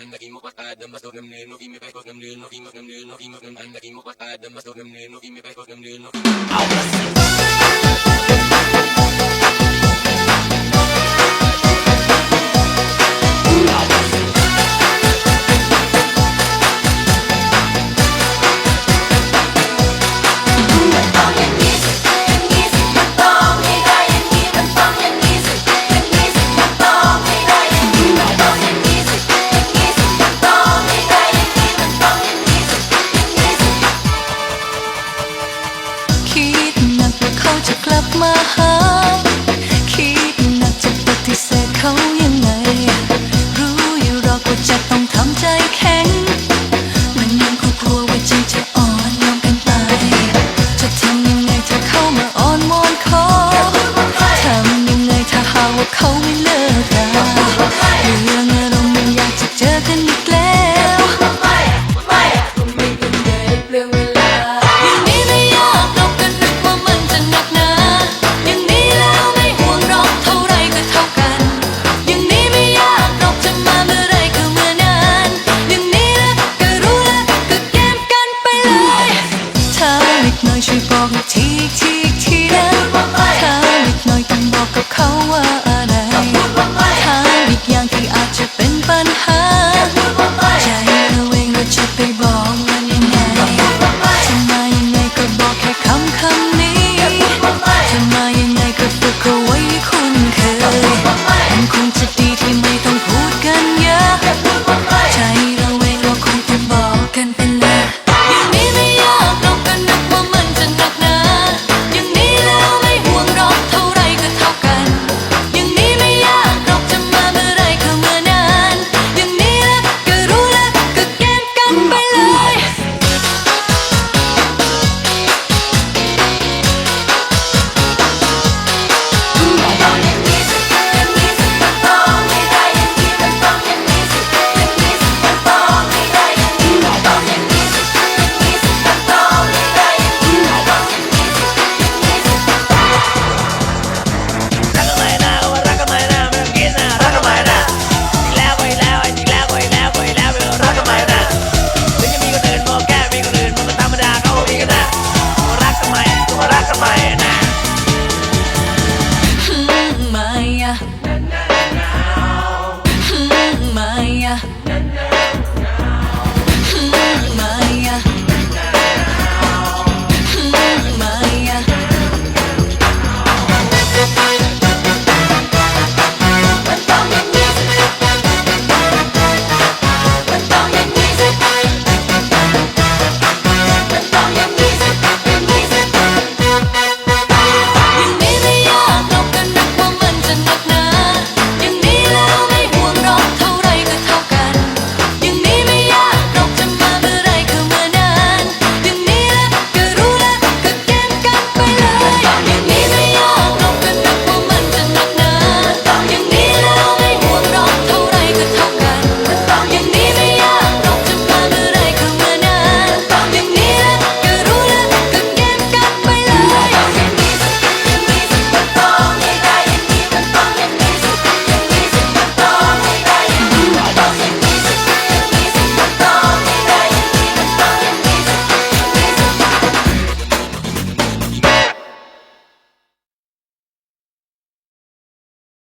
I'm naging mukwas adam mas dogam nino Give me back dogam nino Give me back dogam nino Give me back dogam nino I'm naging mukwas adam mas dogam my heart Bogotá.